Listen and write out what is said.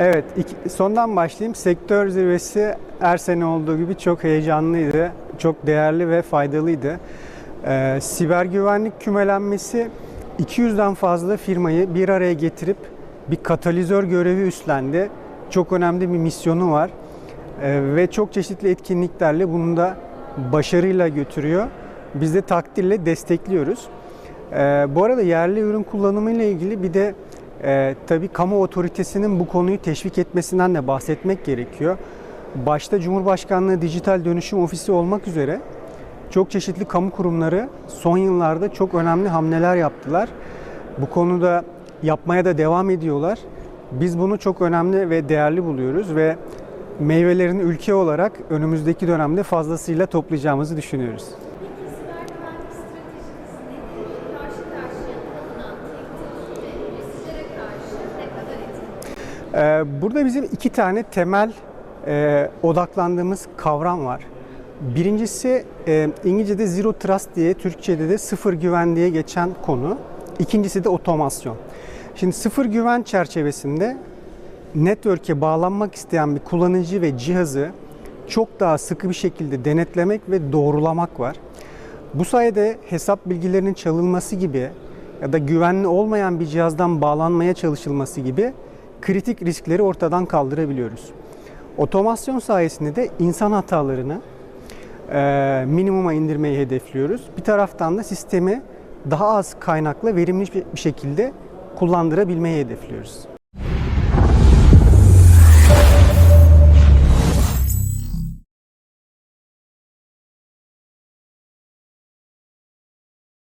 Evet, iki- sondan başlayayım. Sektör zirvesi her sene olduğu gibi çok heyecanlıydı, çok değerli ve faydalıydı. Ee, siber güvenlik kümelenmesi 200'den fazla firmayı bir araya getirip bir katalizör görevi üstlendi. Çok önemli bir misyonu var Ee, ve çok çeşitli etkinliklerle bunu da başarıyla götürüyor. Biz de takdirle destekliyoruz. Ee, bu arada yerli ürün kullanımı ile ilgili bir de e, tabii kamu otoritesinin bu konuyu teşvik etmesinden de bahsetmek gerekiyor. Başta Cumhurbaşkanlığı Dijital Dönüşüm Ofisi olmak üzere çok çeşitli kamu kurumları son yıllarda çok önemli hamleler yaptılar. Bu konuda yapmaya da devam ediyorlar. Biz bunu çok önemli ve değerli buluyoruz ve meyvelerini ülke olarak önümüzdeki dönemde fazlasıyla toplayacağımızı düşünüyoruz. Burada bizim iki tane temel e, odaklandığımız kavram var. Birincisi e, İngilizce'de Zero Trust diye, Türkçe'de de sıfır güven diye geçen konu. İkincisi de otomasyon. Şimdi sıfır güven çerçevesinde network'e bağlanmak isteyen bir kullanıcı ve cihazı çok daha sıkı bir şekilde denetlemek ve doğrulamak var. Bu sayede hesap bilgilerinin çalınması gibi ya da güvenli olmayan bir cihazdan bağlanmaya çalışılması gibi kritik riskleri ortadan kaldırabiliyoruz. Otomasyon sayesinde de insan hatalarını e, minimuma indirmeyi hedefliyoruz. Bir taraftan da sistemi daha az kaynakla verimli bir şekilde kullandırabilmeyi hedefliyoruz.